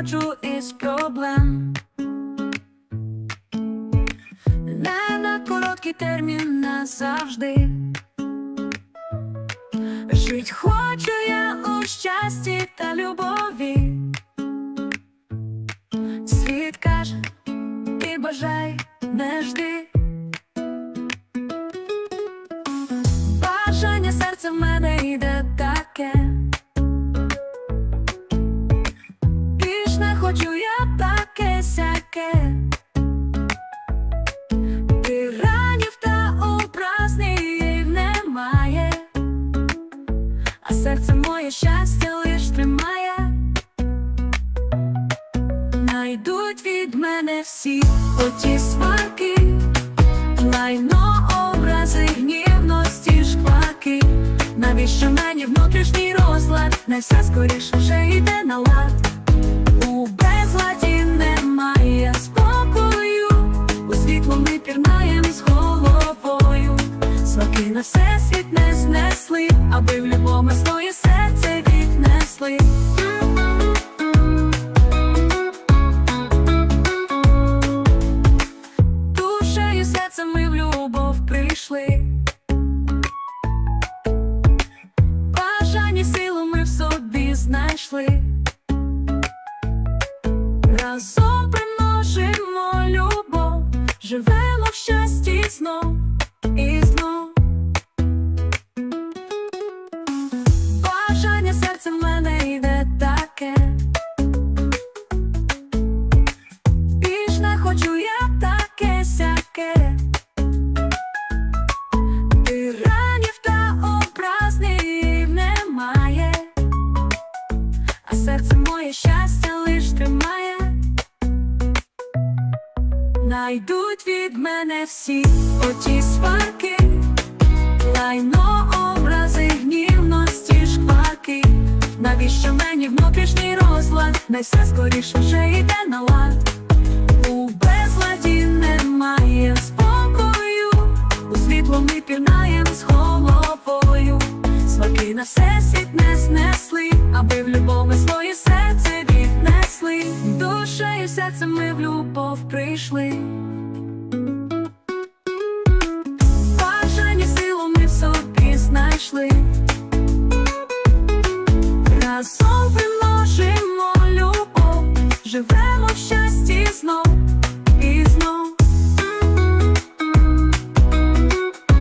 виходжу із проблем. Не на короткий термін назавжди. Жить хочу я у щасті та любові. Серце моє щастя лиш тримає. Найдуть від мене всі оті сварки, лайно образи, гнівності, шкваки. Навіщо мені внутрішній розлад? Не все скоріше вже йде на лад. У безладі немає спокою, у світло ми пірнаєм з головою. Сваки на все світ не знесли, аби в любому своє серце віднесли. Душею серцем ми в любов прийшли. Бажання силу ми в собі знайшли. Разом примножимо любов, живемо в щасті знов Найдуть від мене всі оті сварки, лайно образи, гнівності, шкваки. Навіщо мені внутрішній розлад? Не все скоріше вже йде на лад. У безладі немає спокою, у світло ми пірнаєм з головою. Сваки на все світ не знесли, аби в любому своє серце серцем ми в любов прийшли.